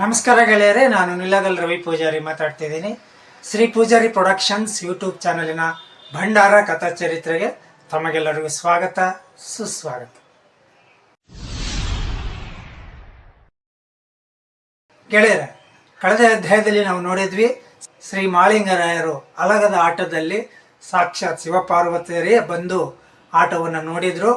ನಮಸ್ಕಾರ ಗೆಳೆಯರೇ, ನಾನು ನಿಲಗಲ್ ರವಿ ಪೂಜಾರಿ ಮಾತಾಡ್ತಿದ್ದೀನಿ. ಶ್ರೀ ಪೂಜಾರಿ ಪ್ರೊಡಕ್ಷನ್ಸ್ ಯೂಟ್ಯೂಬ್ ಚಾನಲಿನ ಭಂಡಾರ ಕಥಾ ಚರಿತ್ರೆಗೆ ತಮಗೆಲ್ಲರಿಗೂ ಸ್ವಾಗತ, ಸುಸ್ವಾಗತ. ಗೆಳೆಯರ, ಕಳೆದ ಅಧ್ಯಾಯದಲ್ಲಿ ನಾವು ನೋಡಿದ್ವಿ, ಶ್ರೀ ಮಾಳಿಂಗರಾಯರು ಅಲಗದ ಆಟದಲ್ಲಿ ಸಾಕ್ಷಾತ್ ಶಿವಪಾರ್ವತಿಯರೇ ಬಂದು ಆಟವನ್ನು ನೋಡಿದ್ರು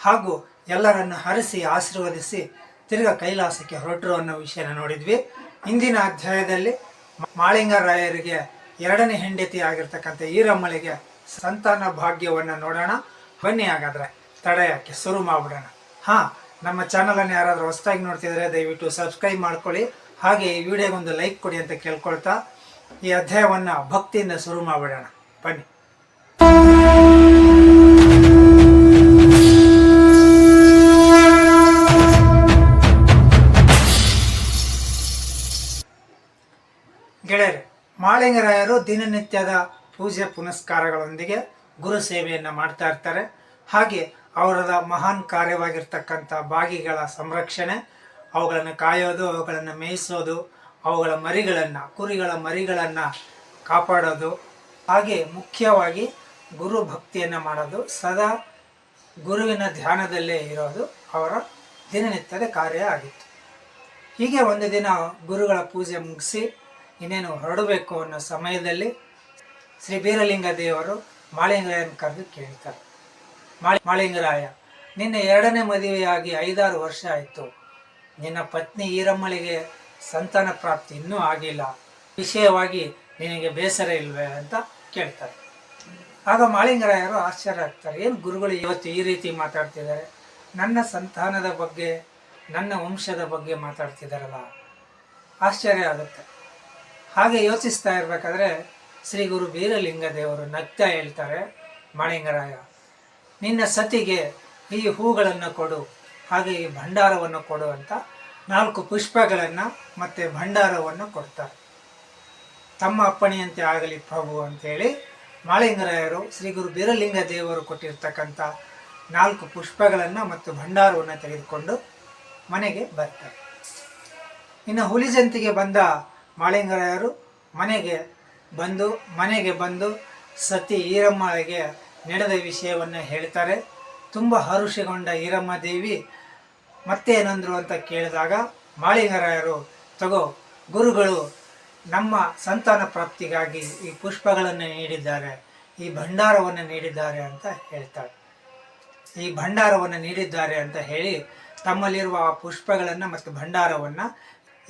ಹಾಗೂ ಎಲ್ಲರನ್ನು ಹರಿಸಿ ಆಶೀರ್ವದಿಸಿ ತಿರ್ಗಾ ಕೈಲಾಸಕ್ಕೆ ಹೊರಟರು ಅನ್ನೋ ವಿಷಯನ ನೋಡಿದ್ವಿ. ಇಂದಿನ ಅಧ್ಯಾಯದಲ್ಲಿ ಮಾಳಿಂಗರಾಯರಿಗೆ ಎರಡನೇ ಹೆಂಡತಿ ಆಗಿರ್ತಕ್ಕಂಥ ಈರಮ್ಮಳಿಗೆ ಸಂತಾನ ಭಾಗ್ಯವನ್ನು ನೋಡೋಣ. ಬನ್ನಿ ಹಾಗಾದರೆ ತಡ ಯಾಕೆ ಶುರು ಮಾಡ್ಬಿಡೋಣ. ಹಾ, ನಮ್ಮ ಚಾನಲನ್ನು ಯಾರಾದರೂ ಹೊಸದಾಗಿ ನೋಡ್ತಿದ್ರೆ ದಯವಿಟ್ಟು ಸಬ್ಸ್ಕ್ರೈಬ್ ಮಾಡ್ಕೊಳ್ಳಿ. ಹಾಗೆ ಈ ವಿಡಿಯೋಗೊಂದು ಲೈಕ್ ಕೊಡಿ ಅಂತ ಕೇಳ್ಕೊಳ್ತಾ ಈ ಅಧ್ಯಾಯವನ್ನು ಭಕ್ತಿಯಿಂದ ಶುರು ಮಾಡಿಬಿಡೋಣ. ಬನ್ನಿ. ಮಾಳಿಂಗರಾಯರು ದಿನನಿತ್ಯದ ಪೂಜೆ ಪುನಸ್ಕಾರಗಳೊಂದಿಗೆ ಗುರು ಸೇವೆಯನ್ನು ಮಾಡ್ತಾ ಇರ್ತಾರೆ. ಹಾಗೆ ಅವರದ ಮಹಾನ್ ಕಾರ್ಯವಾಗಿರ್ತಕ್ಕಂಥ ಬಾಗಿಗಳ ಸಂರಕ್ಷಣೆ, ಅವುಗಳನ್ನು ಕಾಯೋದು, ಅವುಗಳನ್ನು ಮೇಯಿಸೋದು, ಅವುಗಳ ಮರಿಗಳನ್ನು, ಕುರಿಗಳ ಮರಿಗಳನ್ನು ಕಾಪಾಡೋದು. ಹಾಗೆ ಮುಖ್ಯವಾಗಿ ಗುರು ಭಕ್ತಿಯನ್ನು ಮಾಡೋದು, ಸದಾ ಗುರುವಿನ ಧ್ಯಾನದಲ್ಲೇ ಇರೋದು ಅವರ ದಿನನಿತ್ಯದ ಕಾರ್ಯ ಆಗಿತ್ತು. ಹೀಗೆ ಒಂದು ದಿನ ಗುರುಗಳ ಪೂಜೆ ಮುಗಿಸಿ ಇನ್ನೇನು ಹೊರಡಬೇಕು ಅನ್ನೋ ಸಮಯದಲ್ಲಿ ಶ್ರೀ ಬೀರಲಿಂಗ ದೇವರು ಮಾಳಿಂಗರಾಯನ ಕರೆದು ಕೇಳ್ತಾರೆ. ಮಾಳಿ, ಮಾಳಿಂಗರಾಯ, ನಿನ್ನ ಎರಡನೇ ಮದುವೆಯಾಗಿ ಐದಾರು ವರ್ಷ ಆಯಿತು. ನಿನ್ನ ಪತ್ನಿ ಈರಮ್ಮಳಿಗೆ ಸಂತಾನ ಪ್ರಾಪ್ತಿ ಇನ್ನೂ ಆಗಿಲ್ಲ. ವಿಷಯವಾಗಿ ನಿನಗೆ ಬೇಸರ ಇಲ್ವೇ ಅಂತ ಕೇಳ್ತಾರೆ. ಆಗ ಮಾಳಿಂಗರಾಯರು ಆಶ್ಚರ್ಯ ಆಗ್ತಾರೆ. ಏನು ಗುರುಗಳು ಇವತ್ತು ಈ ರೀತಿ ಮಾತಾಡ್ತಿದ್ದಾರೆ? ನನ್ನ ಸಂತಾನದ ಬಗ್ಗೆ, ನನ್ನ ವಂಶದ ಬಗ್ಗೆ ಮಾತಾಡ್ತಿದ್ದಾರಲ್ಲ. ಆಶ್ಚರ್ಯ ಆಗುತ್ತೆ. ಹಾಗೆ ಯೋಚಿಸ್ತಾ ಇರಬೇಕಾದ್ರೆ ಶ್ರೀ ಗುರು ಬೀರಲಿಂಗ ದೇವರು ನಗ್ತಾ ಹೇಳ್ತಾರೆ, ಮಣಿಂಗರಾಯ, ನಿನ್ನ ಸತಿಗೆ ಈ ಹೂಗಳನ್ನು ಕೊಡು, ಹಾಗೆ ಈ ಭಂಡಾರವನ್ನು ಕೊಡು ಅಂತ ನಾಲ್ಕು ಪುಷ್ಪಗಳನ್ನು ಮತ್ತು ಭಂಡಾರವನ್ನು ಕೊಡ್ತಾರೆ. ತಮ್ಮ ಅಪ್ಪಣೆಯಂತೆ ಆಗಲಿ ಪ್ರಭು ಅಂತೇಳಿ ಮಾಳಿಂಗರಾಯರು ಶ್ರೀ ಗುರು ಬೀರಲಿಂಗ ದೇವರು ಕೊಟ್ಟಿರ್ತಕ್ಕಂಥ ನಾಲ್ಕು ಪುಷ್ಪಗಳನ್ನು ಮತ್ತು ಭಂಡಾರವನ್ನು ತೆಗೆದುಕೊಂಡು ಮನೆಗೆ ಬರ್ತಾರೆ. ಇನ್ನು ಹುಲಿಜಂತಿಗೆ ಬಂದ ಮಾಳಿಂಗರಾಯರು ಮನೆಗೆ ಬಂದು ಮನೆಗೆ ಬಂದು ಸತಿ ಈರಮ್ಮಳಿಗೆ ನಡೆದ ವಿಷಯವನ್ನು ಹೇಳ್ತಾರೆ. ತುಂಬ ಹರುಷಗೊಂಡ ಈರಮ್ಮ ದೇವಿ ಮತ್ತೆ ಏನಂದ್ರು ಅಂತ ಕೇಳಿದಾಗ ಮಾಳಿಂಗರಾಯರು, ತಗೋ, ಗುರುಗಳು ನಮ್ಮ ಸಂತಾನ ಪ್ರಾಪ್ತಿಗಾಗಿ ಈ ಪುಷ್ಪಗಳನ್ನು ನೀಡಿದ್ದಾರೆ, ಈ ಭಂಡಾರವನ್ನು ನೀಡಿದ್ದಾರೆ ಅಂತ ಹೇಳ್ತಾರೆ ಈ ಭಂಡಾರವನ್ನು ನೀಡಿದ್ದಾರೆ ಅಂತ ಹೇಳಿ ತಮ್ಮಲ್ಲಿರುವ ಆ ಪುಷ್ಪಗಳನ್ನು ಮತ್ತು ಭಂಡಾರವನ್ನು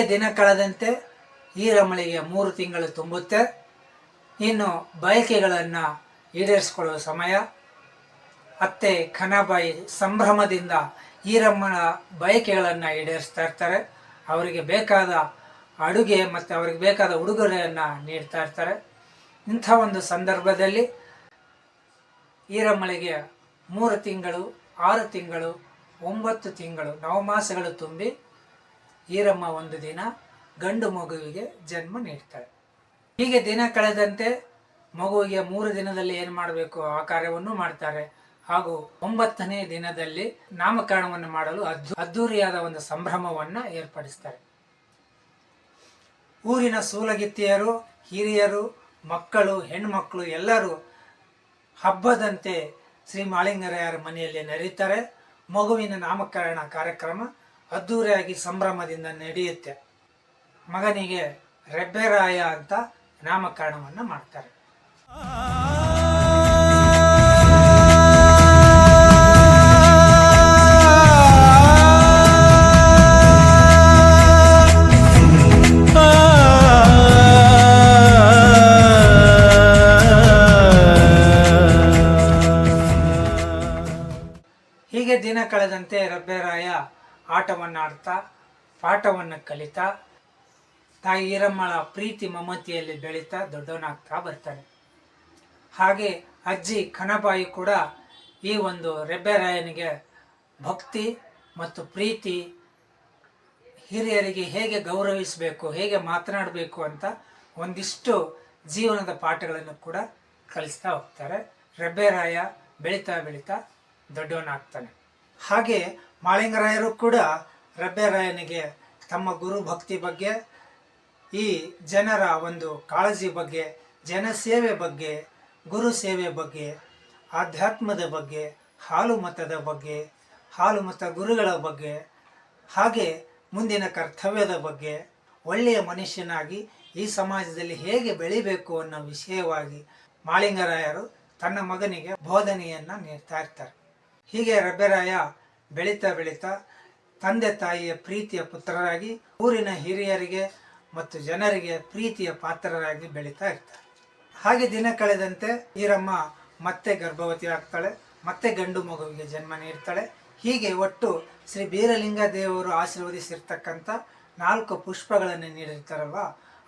ಹೀಗೆ ದಿನ ಕಳೆದಂತೆ ಈರಮ್ಮಳಿಗೆ ಮೂರು ತಿಂಗಳು ತುಂಬುತ್ತೆ. ಇನ್ನು ಬಯಕೆಗಳನ್ನು ಈಡೇರಿಸ್ಕೊಳ್ಳುವ ಸಮಯ. ಅತ್ತೆ ಖನಾಬಾಯಿ ಸಂಭ್ರಮದಿಂದ ಈರಮ್ಮನ ಬಯಕೆಗಳನ್ನು ಈಡೇರಿಸ್ತಾ ಇರ್ತಾರೆ. ಅವರಿಗೆ ಬೇಕಾದ ಅಡುಗೆ ಮತ್ತು ಅವರಿಗೆ ಬೇಕಾದ ಉಡುಗೊರೆಯನ್ನು ನೀಡ್ತಾ ಇರ್ತಾರೆ. ಇಂಥ ಒಂದು ಸಂದರ್ಭದಲ್ಲಿ ಈರಮ್ಮಳಿಗೆ ಮೂರು ತಿಂಗಳು, ಆರು ತಿಂಗಳು, ಒಂಬತ್ತು ತಿಂಗಳು, ನವಮಾಸಗಳು ತುಂಬಿ ಈರಮ್ಮ ಒಂದು ದಿನ ಗಂಡು ಮಗುವಿಗೆ ಜನ್ಮ ನೀಡ್ತಾಳೆ. ಹೀಗೆ ದಿನ ಕಳೆದಂತೆ ಮಗುವಿಗೆ ಮೂರು ದಿನದಲ್ಲಿ ಏನು ಮಾಡಬೇಕು? ಆ ಕಾರ್ಯವನ್ನು ಮಾಡ್ತಾರೆ. ಹಾಗೂ ಒಂಬತ್ತನೇ ದಿನದಲ್ಲಿ ನಾಮಕರಣವನ್ನು ಮಾಡಲು ಅದ್ದು ಅದ್ದೂರಿಯಾದ ಒಂದು ಸಂಭ್ರಮವನ್ನು ಏರ್ಪಡಿಸ್ತಾರೆ. ಊರಿನ ಸೂಲಗಿತ್ತಿಯರು, ಹಿರಿಯರು, ಮಕ್ಕಳು ಹೆಣ್ಮಕ್ಕಳು ಎಲ್ಲರೂ ಹಬ್ಬದಂತೆ ಶ್ರೀ ಮಾಳಿಂಗರಾಯರ ಮನೆಯಲ್ಲಿ ನಡೀತಾರೆ ಮಗುವಿನ ನಾಮಕರಣ ಕಾರ್ಯಕ್ರಮ ಅದ್ದೂರಿಯಾಗಿ ಸಂಭ್ರಮದಿಂದ ನಡೆಯುತ್ತೆ. ಮಗನಿಗೆ ರೆಬ್ಬೆರಾಯ ಅಂತ ನಾಮಕರಣವನ್ನು ಮಾಡ್ತಾರೆ. ಹೀಗೆ ದಿನ ಕಳೆದಂತೆ ರಬ್ಬೆರಾಯ ಆಟವನ್ನು ಆಡ್ತಾ ಪಾಠವನ್ನು ಕಲಿತಾ, ತಾಯಿ ಈರಮ್ಮಳ ಪ್ರೀತಿ ಮಮತಿಯಲ್ಲಿ ಬೆಳೀತಾ ದೊಡ್ಡವನಾಗ್ತಾ ಬರ್ತಾನೆ. ಹಾಗೆ ಅಜ್ಜಿ ಕನಬಾಯಿ ಕೂಡ ಈ ಒಂದು ರೆಬ್ಬೆರಾಯನಿಗೆ ಭಕ್ತಿ ಮತ್ತು ಪ್ರೀತಿ ಹಿರಿಯರಿಗೆ ಹೇಗೆ ಗೌರವಿಸಬೇಕು, ಹೇಗೆ ಮಾತನಾಡಬೇಕು ಅಂತ ಒಂದಿಷ್ಟು ಜೀವನದ ಪಾಠಗಳನ್ನು ಕೂಡ ಕಲಿಸ್ತಾ ಹೋಗ್ತಾರೆ. ರೆಬ್ಬೆರಾಯ ಬೆಳೀತಾ ಬೆಳೀತಾ ದೊಡ್ಡವನಾಗ್ತಾನೆ. ಹಾಗೆ ಮಾಳಿಂಗರಾಯರು ಕೂಡ ರಬ್ಬೆರಾಯನಿಗೆ ತಮ್ಮ ಗುರು ಭಕ್ತಿ ಬಗ್ಗೆ, ಈ ಜನರ ಒಂದು ಕಾಳಜಿ ಬಗ್ಗೆ, ಜನಸೇವೆ ಬಗ್ಗೆ, ಗುರು ಸೇವೆ ಬಗ್ಗೆ, ಆಧ್ಯಾತ್ಮದ ಬಗ್ಗೆ, ಹಾಲು ಮತದ ಬಗ್ಗೆ, ಹಾಲು ಮತ ಗುರುಗಳ ಬಗ್ಗೆ, ಹಾಗೆ ಮುಂದಿನ ಕರ್ತವ್ಯದ ಬಗ್ಗೆ, ಒಳ್ಳೆಯ ಮನುಷ್ಯನಾಗಿ ಈ ಸಮಾಜದಲ್ಲಿ ಹೇಗೆ ಬೆಳಿಬೇಕು ಅನ್ನೋ ವಿಷಯವಾಗಿ ಮಾಳಿಂಗರಾಯರು ತನ್ನ ಮಗನಿಗೆ ಬೋಧನೆಯನ್ನು ನೀಡ್ತಾ ಇರ್ತಾರೆ. ಹೀಗೆ ರಬ್ಬೆರಾಯ ಬೆಳೀತಾ ಬೆಳೀತಾ ತಂದೆ ತಾಯಿಯ ಪ್ರೀತಿಯ ಪುತ್ರರಾಗಿ ಊರಿನ ಹಿರಿಯರಿಗೆ ಮತ್ತು ಜನರಿಗೆ ಪ್ರೀತಿಯ ಪಾತ್ರರಾಗಿ ಬೆಳೀತಾ ಇರ್ತಾರೆ. ಹಾಗೆ ದಿನ ಕಳೆದಂತೆ ಈರಮ್ಮ ಮತ್ತೆ ಗರ್ಭವತಿ ಆಗ್ತಾಳೆ ಮತ್ತೆ ಗಂಡು ಮಗುವಿಗೆ ಜನ್ಮ ನೀಡ್ತಾಳೆ. ಹೀಗೆ ಒಟ್ಟು ಶ್ರೀ ಬೀರಲಿಂಗ ದೇವರು ಆಶೀರ್ವದಿಸಿರ್ತಕ್ಕಂಥ ನಾಲ್ಕು ಪುಷ್ಪಗಳನ್ನು ನೀಡಿರ್ತಾರಲ್ವ?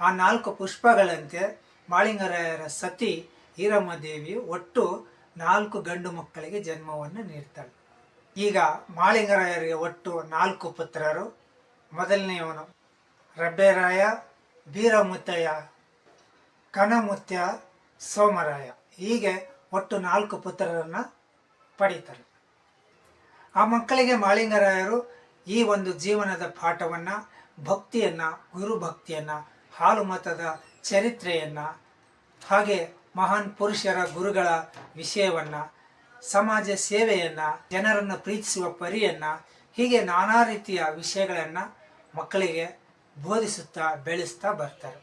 ಆ ನಾಲ್ಕು ಪುಷ್ಪಗಳಂತೆ ಮಾಳಿಂಗರಾಯರ ಸತಿ ಈರಮ್ಮ ದೇವಿಯು ಒಟ್ಟು ನಾಲ್ಕು ಗಂಡು ಮಕ್ಕಳಿಗೆ ಜನ್ಮವನ್ನು ನೀಡ್ತಾಳೆ. ಈಗ ಮಾಳಿಂಗರಾಯರಿಗೆ ಒಟ್ಟು ನಾಲ್ಕು ಪುತ್ರರು ಮೊದಲನೆಯವನು ರಬ್ಬೆರಾಯ ಬೀರಮುತ್ತಯ್ಯ ಕನಮುತ್ಯ, ಸೋಮರಾಯ. ಹೀಗೆ ಒಟ್ಟು ನಾಲ್ಕು ಪುತ್ರರನ್ನು ಪಡೀತಾರೆ. ಆ ಮಕ್ಕಳಿಗೆ ಮಾಳಿಂಗರಾಯರು ಈ ಒಂದು ಜೀವನದ ಪಾಠವನ್ನು, ಭಕ್ತಿಯನ್ನು, ಗುರುಭಕ್ತಿಯನ್ನು ಹಾಲು ಮತದ ಚರಿತ್ರೆಯನ್ನು, ಹಾಗೆ ಮಹಾನ್ ಪುರುಷರ ಗುರುಗಳ ವಿಷಯವನ್ನು ಸಮಾಜ ಸೇವೆಯನ್ನು ಜನರನ್ನು ಪ್ರೀತಿಸುವ ಪರಿಯನ್ನು ಹೀಗೆ ನಾನಾ ರೀತಿಯ ವಿಷಯಗಳನ್ನು ಮಕ್ಕಳಿಗೆ ಬೋಧಿಸುತ್ತಾ ಬೆಳೆಸ್ತಾ ಬರ್ತಾರೆ.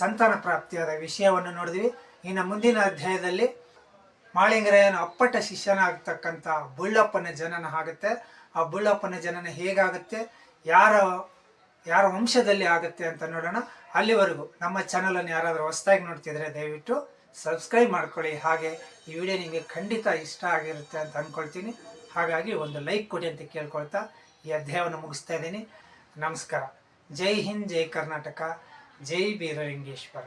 ಸಂತಾನ ಪ್ರಾಪ್ತಿಯಾದ ವಿಷಯವನ್ನು ನೋಡಿದ್ವಿ. ಇನ್ನು ಮುಂದಿನ ಅಧ್ಯಾಯದಲ್ಲಿ ಮಾಳಿಂಗರಾಯನ ಅಪ್ಪಟ ಶಿಷ್ಯನಾಗ್ತಕ್ಕಂಥ ಬುಳ್ಳಪ್ಪನ ಜನನ ಆಗುತ್ತೆ. ಆ ಬುಳ್ಳಪ್ಪನ ಜನನ ಹೇಗಾಗುತ್ತೆ? ಯಾರ ಯಾರ ವಂಶದಲ್ಲಿ ಆಗುತ್ತೆ ಅಂತ ನೋಡೋಣ. ಅಲ್ಲಿವರೆಗೂ ನಮ್ಮ ಚಾನಲನ್ನು ಯಾರಾದರೂ ಹೊಸದಾಗಿ ನೋಡ್ತಿದ್ರೆ ದಯವಿಟ್ಟು ಸಬ್ಸ್ಕ್ರೈಬ್ ಮಾಡ್ಕೊಳ್ಳಿ. ಹಾಗೆ ಈ ವಿಡಿಯೋ ನಿಮಗೆ ಖಂಡಿತ ಇಷ್ಟ ಆಗಿರುತ್ತೆ ಅಂತ ಅಂದ್ಕೊಳ್ತೀನಿ. ಹಾಗಾಗಿ ಒಂದು ಲೈಕ್ ಕೊಡಿ ಅಂತ ಕೇಳ್ಕೊಳ್ತಾ ಈ ಅಧ್ಯಾಯವನ್ನು ಮುಗಿಸ್ತಾ ಇದ್ದೀನಿ. ನಮಸ್ಕಾರ. ಜೈ ಹಿಂದ್, ಜೈ ಕರ್ನಾಟಕ. ಜೈ ಬೀರಲಿಂಗೇಶ್ವರ